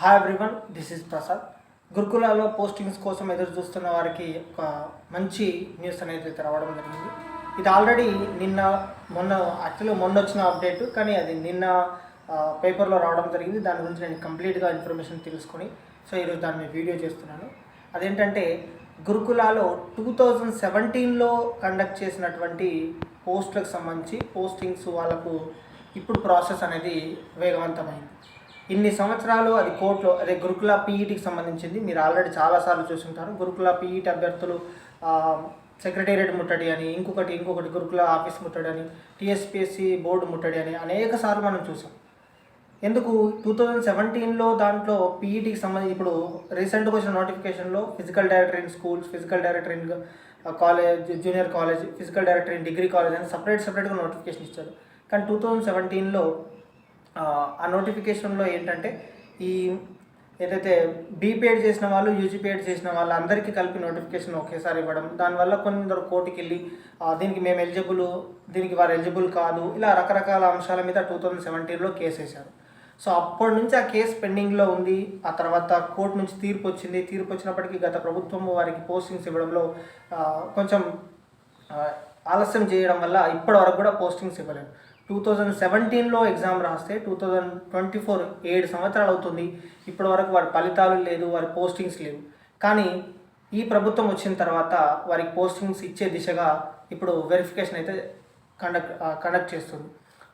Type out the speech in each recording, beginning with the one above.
Hi everyone this is Prasad గురుకులాలో postings కోసం ఎదురు చూస్తున్న వారికి ఒక మంచి న్యూస్ అనేది రావడం జరిగింది. ఇది ఆల్రెడీ నిన్న మొన్న యాక్చువల్లీ మొన్న వచ్చిన అప్డేట్ కానీ అది నిన్న పేపర్లో రావడం జరిగింది. దాని గురించి నేను కంప్లీట్గా ఇన్ఫర్మేషన్ తెలుసుకొని సో ఈరోజు దాన్ని వీడియో చేస్తున్నాను. అదేంటంటే గురుకులాలో టూ థౌజండ్ సెవెంటీన్లో కండక్ట్ చేసినటువంటి పోస్టులకు సంబంధించి పోస్టింగ్స్ వాళ్ళకు ఇప్పుడు ప్రాసెస్ అనేది వేగవంతమైంది. ఇన్ని సంవత్సరాలు అది కోర్టులో అదే గురుకుల పీఈటీకి సంబంధించింది. మీరు ఆల్రెడీ చాలాసార్లు చూసుంటారు. గురుకుల పీఈటీ అభ్యర్థులు సెక్రటేరియట్ ముట్టడి అని ఇంకొకటి ఇంకొకటి గురుకుల ఆఫీస్ ముట్టడి అని టీఎస్పీఎస్సీ బోర్డు ముట్టడి అని అనేక సార్లు మనం చూసాం. ఎందుకు? టూ థౌజండ్ సెవెంటీన్లో దాంట్లో పీఈటీకి సంబంధించి ఇప్పుడు రీసెంట్గా వచ్చిన నోటిఫికేషన్లో physical director in schools physical director in college junior college physical director in degree college అని సపరేట్ సపరేట్గా నోటిఫికేషన్ ఇచ్చారు. కానీ టూ థౌజండ్ సెవెంటీన్లో ఆ నోటిఫికేషన్లో ఏంటంటే ఈ ఏదైతే బీపీఎడ్ చేసిన వాళ్ళు యూజీపీఎడ్ చేసిన వాళ్ళు అందరికీ కలిపి నోటిఫికేషన్ ఒకేసారి ఇవ్వడం. దానివల్ల కొందరు కోర్టుకి వెళ్ళి దీనికి మేము ఎలిజిబుల్ దీనికి వారు ఎలిజిబుల్ కాదు ఇలా రకరకాల అంశాల మీద టూ థౌజండ్ సెవెంటీన్లో కేసు వేశారు. సో అప్పటి నుంచి ఆ కేసు పెండింగ్లో ఉంది. ఆ తర్వాత కోర్టు నుంచి తీర్పు వచ్చింది. తీర్పు వచ్చినప్పటికీ గత ప్రభుత్వం వారికి పోస్టింగ్స్ ఇవ్వడంలో కొంచెం ఆలస్యం చేయడం వల్ల ఇప్పటి వరకు కూడా పోస్టింగ్స్ ఇవ్వలేదు. టూ థౌజండ్ సెవెంటీన్లో ఎగ్జామ్ రాస్తే టూ థౌజండ్ ట్వంటీ ఫోర్ ఏడు సంవత్సరాలు అవుతుంది. ఇప్పటి వరకు వారి ఫలితాలు లేదు వారి పోస్టింగ్స్ లేవు. కానీ ఈ ప్రభుత్వం వచ్చిన తర్వాత వారికి పోస్టింగ్స్ ఇచ్చే దిశగా ఇప్పుడు వెరిఫికేషన్ అయితే కండక్ట్ కండక్ట్ చేస్తుంది.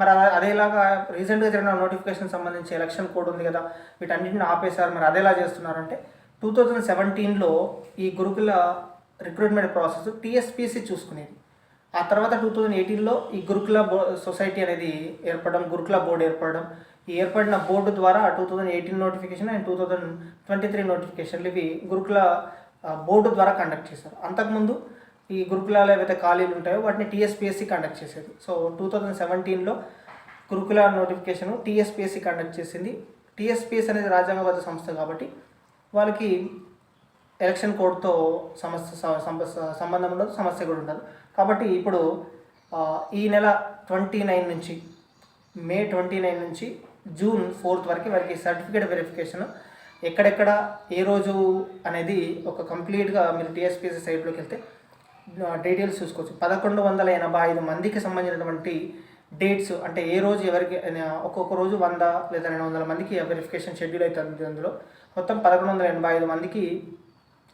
మరి అదేలాగా రీసెంట్గా జరిగిన నోటిఫికేషన్ సంబంధించి ఎలక్షన్ కోడ్ ఉంది కదా వీటన్నింటిని ఆపేశారు. మరి అదేలా చేస్తున్నారంటే టూ థౌజండ్ సెవెంటీన్లో ఈ గురుకుల రిక్రూట్మెంట్ ప్రాసెస్ టీఎస్పీసీ చూసుకునేది. ఆ తర్వాత టూ థౌజండ్ ఎయిటీన్లో ఈ గురుకుల బో సొసైటీ అనేది ఏర్పడడం గురుకుల బోర్డు ఏర్పడడం. ఈ ఏర్పడిన బోర్డు ద్వారా two thousand eighteen notification and two thousand twenty three నోటిఫికేషన్లు ఇవి గురుకుల బోర్డు ద్వారా కండక్ట్ చేశారు. అంతకుముందు ఈ గురుకులాలు ఏవైతే ఖాళీలు ఉంటాయో వాటిని టీఎస్పిఎస్సి కండక్ట్ చేసేది. సో టూ థౌజండ్ సెవెంటీన్లో గురుకుల నోటిఫికేషన్ టీఎస్పిఎస్సి కండక్ట్ చేసింది. టీఎస్పిఎస్ అనేది రాజ్యాంగబద్ధ సంస్థ కాబట్టి వాళ్ళకి ఎలక్షన్ కోడ్తో సమస్య సంబంధం ఉండదు సమస్య కూడా ఉండదు. కాబట్టి ఇప్పుడు ఈ నెల ట్వంటీ నైన్ నుంచి మే ట్వంటీ నైన్ నుంచి జూన్ ఫోర్త్ వరకు వారికి సర్టిఫికేట్ వెరిఫికేషన్ ఎక్కడెక్కడ ఏ రోజు అనేది ఒక కంప్లీట్గా మీరు టీఎస్పీసీ సైట్లోకి వెళ్తే డీటెయిల్స్ చూసుకోవచ్చు. పదకొండు వందల ఎనభై ఐదు మందికి సంబంధించినటువంటి డేట్స్ అంటే ఏ రోజు ఎవరికి ఒక్కొక్క రోజు వంద లేదా రెండు వందల మందికి వెరిఫికేషన్ షెడ్యూల్ అవుతుంది అందులో. మొత్తం పదకొండు వందల ఎనభై ఐదు మందికి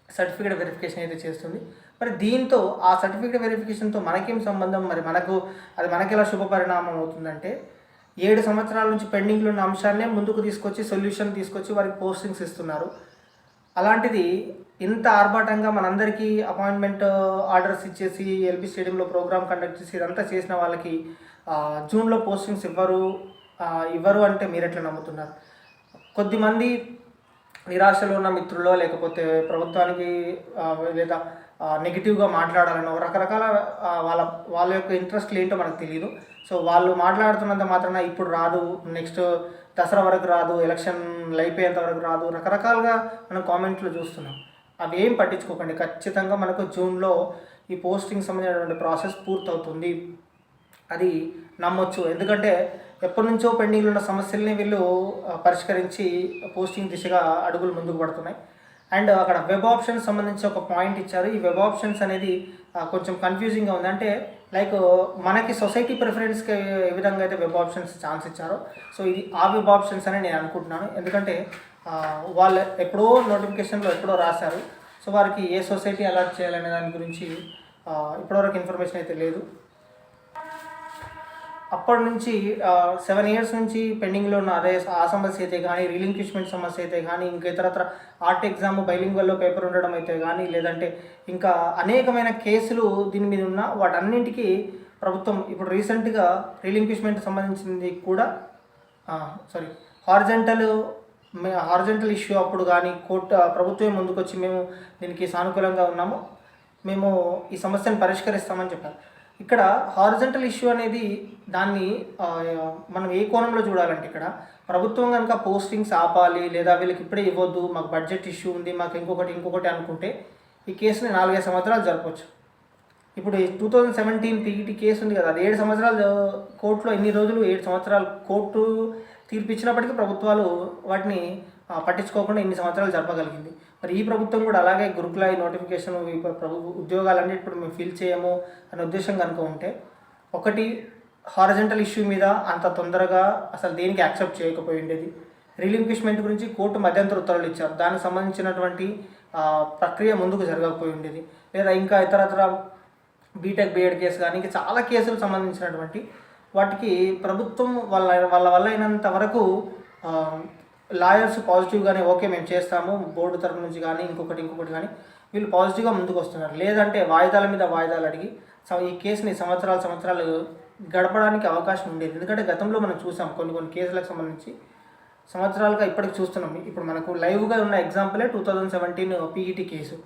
సర్టిఫికేట్ వెరిఫికేషన్ అయితే చేస్తుంది. మరి దీంతో ఆ సర్టిఫికేట్ వెరిఫికేషన్తో మనకేం సంబంధం? మరి మనకు అది మనకెలా శుభపరిణామం శుభ పరిణామం అవుతుందంటే ఏడు సంవత్సరాల నుంచి పెండింగ్లో ఉన్న అంశాలనే ముందుకు తీసుకొచ్చి సొల్యూషన్ తీసుకొచ్చి వారికి పోస్టింగ్స్ ఇస్తున్నారు. అలాంటిది ఇంత ఆర్భాటంగా మనందరికీ అపాయింట్మెంట్ ఆర్డర్స్ uh, ఇచ్చేసి ఎల్బీ స్టేడియంలో ప్రోగ్రామ్ కండక్ట్ చేసి ఇదంతా చేసిన వాళ్ళకి జూన్లో పోస్టింగ్స్ ఇవ్వరు ఇవ్వరు అంటే మీరు ఎట్లా నమ్ముతున్నారు? కొద్దిమంది నిరాశలో ఉన్న మిత్రులో లేకపోతే ప్రభుత్వానికి లేదా నెగిటివ్గా మాట్లాడాలనో రకరకాల వాళ్ళ వాళ్ళ యొక్క ఇంట్రెస్ట్లు ఏంటో మనకు తెలియదు సో వాళ్ళు మాట్లాడుతున్నంత మాత్రాన ఇప్పుడు రాదు నెక్స్ట్ దసరా వరకు రాదు ఎలక్షన్ అయిపోయేంత వరకు రాదు రకరకాలుగా మనం కామెంట్లు చూస్తున్నాం. అవి ఏం పట్టించుకోకండి. ఖచ్చితంగా మనకు జూన్లో ఈ పోస్టింగ్ సంబంధించినటువంటి ప్రాసెస్ పూర్తవుతుంది. అది నమ్మొచ్చు. ఎందుకంటే ఎప్పటి నుంచో పెండింగ్లో ఉన్న సమస్యల్ని వీళ్ళు పరిష్కరించి పోస్టింగ్ దిశగా అడుగులు ముందుకు పడుతున్నాయి. అండ్ అక్కడ వెబ్ ఆప్షన్స్ సంబంధించి ఒక పాయింట్ ఇచ్చారు. ఈ వెబ్ ఆప్షన్స్ అనేది కొంచెం కన్ఫ్యూజింగ్గా ఉంది. అంటే లైక్ మనకి సొసైటీ ప్రిఫరెన్స్కి ఏ విధంగా అయితే వెబ్ ఆప్షన్స్ ఛాన్స్ ఇచ్చారో సో ఇది ఆ వెబ్ ఆప్షన్స్ అని నేను అనుకుంటున్నాను. ఎందుకంటే వాళ్ళు ఎప్పుడో నోటిఫికేషన్లో ఎప్పుడో రాశారు. సో వారికి ఏ సొసైటీ అలాట్ చేయాలనే దాని గురించి ఇప్పటివరకు ఇన్ఫర్మేషన్ అయితే లేదు. అప్పటి నుంచి సెవెన్ ఇయర్స్ నుంచి పెండింగ్లో ఉన్న అదే ఆ సమస్య అయితే కానీ రిలింక్విష్మెంట్ సమస్య అయితే కానీ ఇంకా ఇతరత్ర ఆర్ట్ ఎగ్జామ్ బైలింగ్వల్లో పేపర్ ఉండడం అయితే కానీ లేదంటే ఇంకా అనేకమైన కేసులు దీని మీద ఉన్న వాటన్నింటికీ ప్రభుత్వం ఇప్పుడు రీసెంట్గా రిలింక్విష్మెంట్ సంబంధించింది కూడా సారీ హార్జెంటల్ హార్జెంటల్ ఇష్యూ అప్పుడు కానీ కోర్టు ప్రభుత్వం ముందుకొచ్చి మేము దీనికి సానుకూలంగా ఉన్నాము. మేము ఈ సమస్యను పరిష్కరిస్తామని చెప్పారు. ఇక్కడ హారిజంటల్ ఇష్యూ అనేది దాన్ని మనం ఏ కోణంలో చూడాలంటే ఇక్కడ ప్రభుత్వం కనుక పోస్టింగ్స్ ఆపాలి లేదా వీళ్ళకి ఇప్పుడే ఇవ్వద్దు మాకు బడ్జెట్ ఇష్యూ ఉంది మాకు ఇంకొకటి ఇంకొకటి అనుకుంటే ఈ కేసుని నాలుగైదు సంవత్సరాలు జరపవచ్చు ఇప్పుడు two thousand seventeen PET case ఉంది కదా అది ఏడు సంవత్సరాలు కోర్టులో ఎన్ని రోజులు ఏడు సంవత్సరాలు కోర్టు తీర్పు ఇచ్చినప్పటికీ ప్రభుత్వాలు వాటిని పట్టించుకోకుండా ఇన్ని సంవత్సరాలు జరపగలిగింది. మరి ఈ ప్రభుత్వం కూడా అలాగే గురుకుల ఈ నోటిఫికేషన్ ప్రభు ఉద్యోగాలన్నీ ఇప్పుడు మేము ఫిల్ చేయము అనే ఉద్దేశం కనుక ఉంటే ఒకటి హారజెంటల్ ఇష్యూ మీద అంత తొందరగా అసలు దేనికి యాక్సెప్ట్ చేయకపోయి ఉండేది. రిలింక్విష్మెంట్ గురించి కోర్టు మధ్యంతర ఉత్తర్వులు ఇచ్చారు. దానికి సంబంధించినటువంటి ప్రక్రియ ముందుకు జరగకపోయి ఉండేది. లేదా ఇంకా ఇతరత్ర బీటెక్ బీఎడ్ కేసు కానీ ఇంకా చాలా కేసులకు సంబంధించినటువంటి వాటికి ప్రభుత్వం వాళ్ళ వాళ్ళ వల్ల అయినంత వరకు లాయర్స్ పాజిటివ్గానే ఓకే మేము చేస్తాము బోర్డు తరపు నుంచి కానీ ఇంకొకటి ఇంకొకటి కానీ వీళ్ళు పాజిటివ్గా ముందుకు వస్తున్నారు. లేదంటే వాయిదాల మీద వాయిదాలు అడిగి ఈ కేసుని సంవత్సరాలు సంవత్సరాలు గడపడానికి అవకాశం ఉండేది. ఎందుకంటే గతంలో మనం చూసాం కొన్ని కొన్ని కేసులకు సంబంధించి సంవత్సరాలుగా ఇప్పటికి చూస్తున్నాం. ఇప్పుడు మనకు లైవ్గా ఉన్న ఎగ్జాంపులే two thousand seventeen PET case.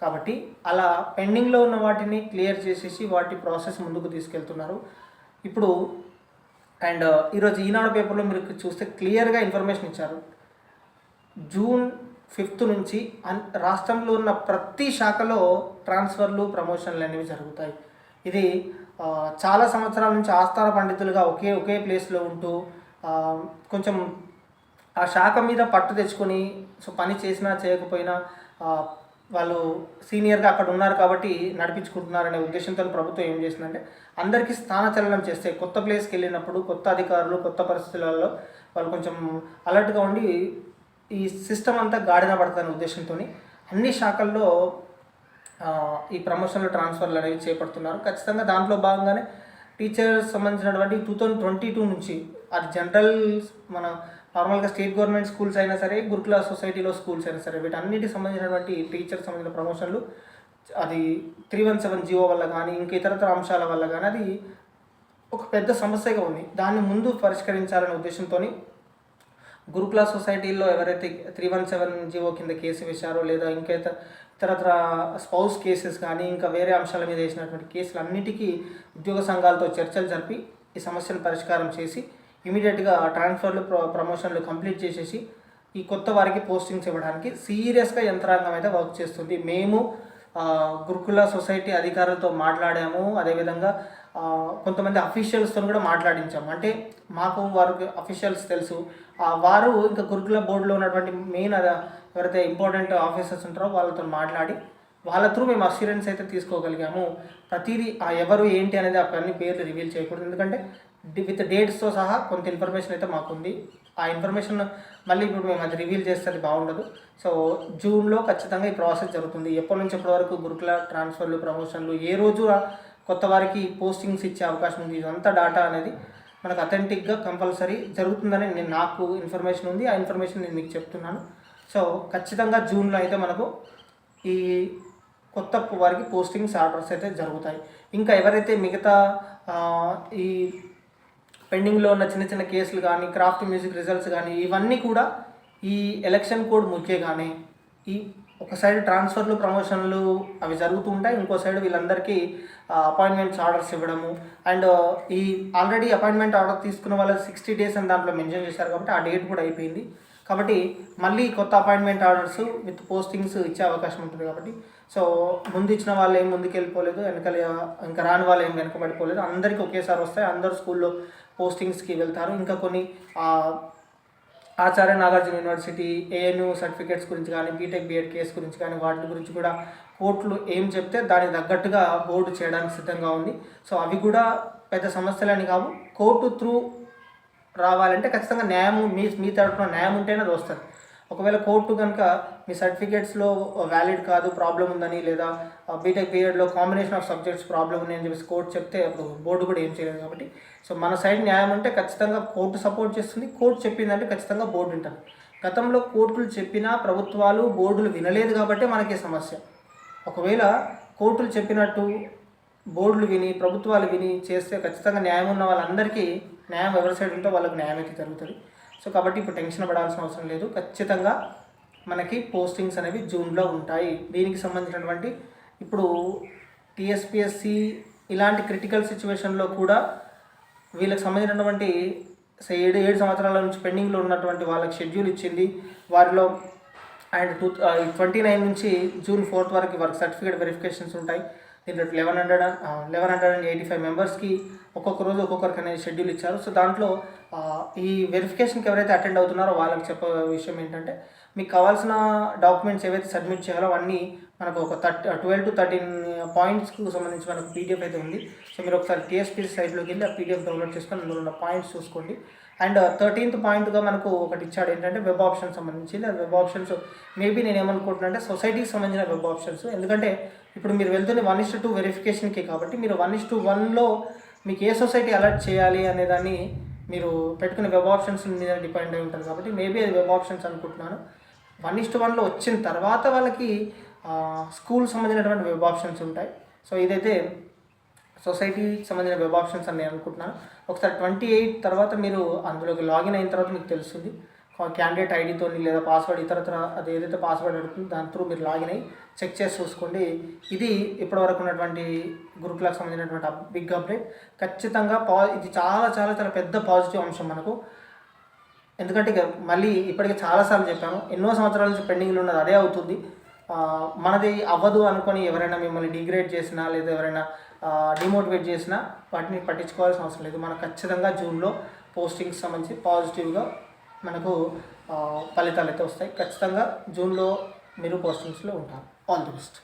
కాబట్టి అలా పెండింగ్లో ఉన్న వాటిని క్లియర్ చేసేసి వాటి ప్రాసెస్ ముందుకు తీసుకెళ్తున్నారు. ఇప్పుడు అండ్ ఈరోజు ఈనాడు పేపర్లో మీరు చూస్తే క్లియర్గా ఇన్ఫర్మేషన్ ఇచ్చారు. జూన్ ఫిఫ్త్ నుంచి అన్ రాష్ట్రంలో ఉన్న ప్రతి శాఖలో ట్రాన్స్ఫర్లు ప్రమోషన్లు అనేవి జరుగుతాయి. ఇది చాలా సంవత్సరాల నుంచి ఆస్థాన పండితులుగా ఒకే ఒకే ప్లేస్లో ఉంటూ కొంచెం ఆ శాఖ మీద పట్టు తెచ్చుకొని సో పని చేసినా చేయకపోయినా వాళ్ళు సీనియర్గా అక్కడ ఉన్నారు కాబట్టి నడిపించుకుంటున్నారనే ఉద్దేశంతో ప్రభుత్వం ఏం చేసిందంటే అందరికీ స్థానచలనం చేస్తే కొత్త ప్లేస్కి వెళ్ళినప్పుడు కొత్త అధికారులు కొత్త పరిస్థితులలో వాళ్ళు కొంచెం అలర్ట్గా ఉండి ఈ సిస్టమ్ అంతా గాడిన పడుతుందనే ఉద్దేశంతో అన్ని శాఖల్లో ఈ ప్రమోషన్లు ట్రాన్స్ఫర్లు అనేవి చేపడుతున్నారు. ఖచ్చితంగా దాంట్లో భాగంగానే టీచర్స్ సంబంధించినటువంటి టూ థౌజండ్ ట్వంటీ టూ నుంచి అది జనరల్ మన నార్మల్గా స్టేట్ గవర్నమెంట్ స్కూల్స్ అయినా సరే గురుకుల సొసైటీలో స్కూల్స్ అయినా సరే వీటన్నిటికి సంబంధించినటువంటి టీచర్స్ సంబంధించిన ప్రమోషన్లు అది త్రీ వన్ సెవెన్ జియో వల్ల కానీ ఇంకా ఇతరతర అంశాల వల్ల కానీ అది ఒక పెద్ద సమస్యగా ఉంది. దాన్ని ముందు పరిష్కరించాలనే ఉద్దేశంతో గురుకుల సొసైటీల్లో ఎవరైతే త్రీ వన్ సెవెన్ జీవో కింద కేసు వేశారో లేదా ఇంకా ఇతర ఇతరత్ర స్పౌస్ కేసెస్ కానీ ఇంకా వేరే అంశాల మీద వేసినటువంటి కేసులు అన్నిటికీ ఉద్యోగ సంఘాలతో చర్చలు జరిపి ఈ సమస్యను పరిష్కారం చేసి ఇమీడియట్గా ట్రాన్స్ఫర్లు ప్రో ప్రమోషన్లు కంప్లీట్ చేసేసి ఈ కొత్త వారికి పోస్టింగ్స్ ఇవ్వడానికి సీరియస్గా యంత్రాంగం అయితే వర్క్ చేస్తుంది. మేము గురుకుల సొసైటీ అధికారులతో మాట్లాడాము. అదేవిధంగా కొంతమంది అఫీషియల్స్తో కూడా మాట్లాడించాము. అంటే మాకు వారికి అఫీషియల్స్ తెలుసు. ఆ, వారు ఇంకా గురుకుల బోర్డులో ఉన్నటువంటి మెయిన్ ఎవరైతే ఇంపార్టెంట్ ఆఫీసర్స్ ఉంటారో వాళ్ళతో మాట్లాడి వాళ్ళ త్రూ మేము అష్యూరెన్స్ అయితే తీసుకోగలిగాము. ప్రతిదీ ఎవరు ఏంటి అనేది ఆ అన్ని పేర్లు రివీల్ చేయకూడదు. ఎందుకంటే విత్ డేట్స్తో సహా కొంత ఇన్ఫర్మేషన్ అయితే మాకుంది. ఆ ఇన్ఫర్మేషన్ మళ్ళీ ఇప్పుడు మేము అది రివీల్ చేస్తే అది బాగుండదు. సో జూన్లో ఖచ్చితంగా ఈ ప్రాసెస్ జరుగుతుంది. ఎప్పటి నుంచి ఎప్పటి వరకు గురుకుల ట్రాన్స్ఫర్లు ప్రమోషన్లు ఏ రోజు కొత్త వారికి పోస్టింగ్స్ ఇచ్చే అవకాశం ఉంది ఇదంతా డాటా అనేది మనకు అథెంటిక్గా కంపల్సరీ జరుగుతుందని నేను నాకు ఇన్ఫర్మేషన్ ఉంది. ఆ ఇన్ఫర్మేషన్ నేను మీకు చెప్తున్నాను. సో ఖచ్చితంగా జూన్లో అయితే మనకు ఈ కొత్త వారికి పోస్టింగ్స్ ఆర్డర్స్ అయితే జరుగుతాయి. ఇంకా ఎవరైతే మిగతా ఈ పెండింగ్లో ఉన్న చిన్న చిన్న కేసులు కానీ క్రాఫ్ట్ మ్యూజిక్ రిజల్ట్స్ కానీ ఇవన్నీ కూడా ఈ ఎలక్షన్ కోడ్ ముఖ్యగానే ఈ ఒక సైడ్ ట్రాన్స్ఫర్లు ప్రమోషన్లు అవి జరుగుతూ ఉంటాయి. ఇంకో సైడ్ వీళ్ళందరికీ అపాయింట్మెంట్స్ ఆర్డర్స్ ఇవ్వడము. అండ్ ఈ ఆల్రెడీ అపాయింట్మెంట్ ఆర్డర్ తీసుకున్న వాళ్ళు సిక్స్టీ డేస్ అని దాంట్లో మెన్షన్ చేశారు కాబట్టి ఆ డేట్ కూడా అయిపోయింది. కాబట్టి మళ్ళీ కొత్త అపాయింట్మెంట్ ఆర్డర్స్ విత్ పోస్టింగ్స్ ఇచ్చే అవకాశం ఉంటుంది కాబట్టి. సో ముందు ఇచ్చిన వాళ్ళు ఏం ముందుకు వెళ్ళిపోలేదు వెనకలే ఇంకా రాని వాళ్ళు ఏం వెనకబడిపోలేదు. అందరికీ ఒకేసారి వస్తాయి. అందరు స్కూల్లో పోస్టింగ్స్కి వెళ్తారు. ఇంకా కొన్ని Acharya Nagarjuna university ANU certificates గురించి కానీ బీటెక్ బీఎడ్ కేసు గురించి కానీ వాటి గురించి కూడా కోర్టులు ఏం చెప్తే దానికి తగ్గట్టుగా బోర్డు చేయడానికి సిద్ధంగా ఉంది. సో అవి కూడా పెద్ద సమస్యలని కావు. కోర్టు త్రూ రావాలంటే ఖచ్చితంగా న్యాయం మీ మీ తరఫున న్యాయం ఉంటేనే అది వస్తుంది. ఒకవేళ కోర్టు కనుక మీ సర్టిఫికేట్స్లో వ్యాలిడ్ కాదు ప్రాబ్లం ఉందని లేదా బీటెక్ పీరియడ్లో కాంబినేషన్ ఆఫ్ సబ్జెక్ట్స్ ప్రాబ్లం ఉంది అని చెప్పేసి కోర్టు చెప్తే అప్పుడు బోర్డు కూడా ఏం చేయలేదు కాబట్టి. సో మన సైడ్ న్యాయం అంటే ఖచ్చితంగా కోర్టు సపోర్ట్ చేస్తుంది. కోర్టు చెప్పిందంటే ఖచ్చితంగా బోర్డు ఉంటుంది గతంలో కోర్టులు చెప్పినా ప్రభుత్వాలు బోర్డులు వినలేదు కాబట్టి మనకి సమస్య. ఒకవేళ కోర్టులు చెప్పినట్టు బోర్డులు విని ప్రభుత్వాలు విని చేస్తే ఖచ్చితంగా న్యాయం ఉన్న వాళ్ళందరికీ న్యాయం ఎవరి సైడ్ ఉంటే వాళ్ళకి న్యాయం అయితే జరుగుతుంది. సో కాబట్టి ఇప్పుడు టెన్షన్ పడాల్సిన అవసరం లేదు. ఖచ్చితంగా మనకి పోస్టింగ్స్ అనేవి జూన్లో ఉంటాయి. దీనికి సంబంధించినటువంటి ఇప్పుడు టీఎస్పిఎస్సి ఇలాంటి క్రిటికల్ సిచ్యువేషన్లో కూడా వీళ్ళకి సంబంధించినటువంటి ఏడు ఏడు సంవత్సరాల నుంచి పెండింగ్లో ఉన్నటువంటి వాళ్ళకి షెడ్యూల్ ఇచ్చింది. వారిలో అండ్ టూ ట్వంటీ నైన్ నుంచి జూన్ ఫోర్త్ వరకు వారికి సర్టిఫికేట్ వెరిఫికేషన్స్ ఉంటాయి. దీంట్లో eleven hundred eleven hundred and eighty five మెంబర్స్కి ఒక్కొక్క రోజు ఒక్కొక్కరికి అనేది షెడ్యూల్ ఇచ్చారు. సో దాంట్లో ఈ వెరిఫికేషన్కి ఎవరైతే అటెండ్ అవుతున్నారో వాళ్ళకి చెప్పే విషయం ఏంటంటే మీకు కావాల్సిన డాక్యుమెంట్స్ ఏవైతే సబ్మిట్ చేయాలో అవన్నీ మనకు ఒక థర్టీ ట్వెల్వ్ టు థర్టీన్ పాయింట్స్కి సంబంధించి మనకు పీడిఎఫ్ అయితే ఉంది. సో మీరు ఒకసారి టీఎస్పీ సైట్లోకి వెళ్ళి ఆ పీడిఎఫ్ డౌన్లోడ్ చేసుకొని అందులో ఉన్న పాయింట్స్ చూసుకోండి. అండ్ థర్టీన్త్ పాయింట్గా మనకు ఒకటి ఇచ్చాడు ఏంటంటే వెబ్ ఆప్షన్ సంబంధించి. వెబ్ ఆప్షన్స్ మేబీ నేను ఏమనుకుంటున్నా అంటే సొసైటీకి సంబంధించిన వెబ్ ఆప్షన్స్. ఎందుకంటే ఇప్పుడు మీరు వెళ్తుంది వన్ ఇస్ టూ వెరిఫికేషన్కి కాబట్టి మీరు వన్ ఇస్ టూ వన్లో మీకు ఏ సొసైటీ అలర్ట్ చేయాలి అనే దాన్ని మీరు పెట్టుకునే వెబ్ ఆప్షన్స్ మీద డిపెండ్ అయి ఉంటుంది. కాబట్టి మేబీ అది వెబ్ ఆప్షన్స్ అనుకుంటున్నాను. వన్ ఇస్ట్ వన్లో వచ్చిన తర్వాత వాళ్ళకి స్కూల్ సంబంధించినటువంటి వెబ్ ఆప్షన్స్ ఉంటాయి. సో ఇదైతే సొసైటీకి సంబంధించిన వెబ్ ఆప్షన్స్ అని నేను అనుకుంటున్నాను. ఒకసారి ట్వంటీ ఎయిట్ తర్వాత మీరు అందులోకి లాగిన్ అయిన తర్వాత మీకు తెలుస్తుంది. క్యాండిడేట్ ఐడితో లేదా పాస్వర్డ్ ఇతరత్ర అది ఏదైతే పాస్వర్డ్ అడుగుతుందో దాని త్రూ మీరు లాగిన్ అయ్యి చెక్ చేసి చూసుకోండి. ఇది ఇప్పటివరకు ఉన్నటువంటి గురుకులకు సంబంధించినటువంటి బిగ్ అప్డేట్. ఖచ్చితంగా పా ఇది చాలా చాలా చాలా పెద్ద పాజిటివ్ అంశం మనకు. ఎందుకంటే ఇక మళ్ళీ ఇప్పటికే చాలాసార్లు చెప్పాను ఎన్నో సంవత్సరాల నుంచి పెండింగ్లో ఉన్నది అదే అవుతుంది. మనది అవ్వదు అనుకొని ఎవరైనా మిమ్మల్ని డిగ్రేడ్ చేసినా లేదా ఎవరైనా డిమోటివేట్ చేసినా వాటిని పట్టించుకోవాల్సిన అవసరం లేదు. మనకు ఖచ్చితంగా జూన్లో పోస్టింగ్స్ సంబంధించి పాజిటివ్గా మనకు ఫలితాలు అయితే వస్తాయి. ఖచ్చితంగా జూన్లో మీరు పోస్టింగ్స్లో ఉంటారు. All the best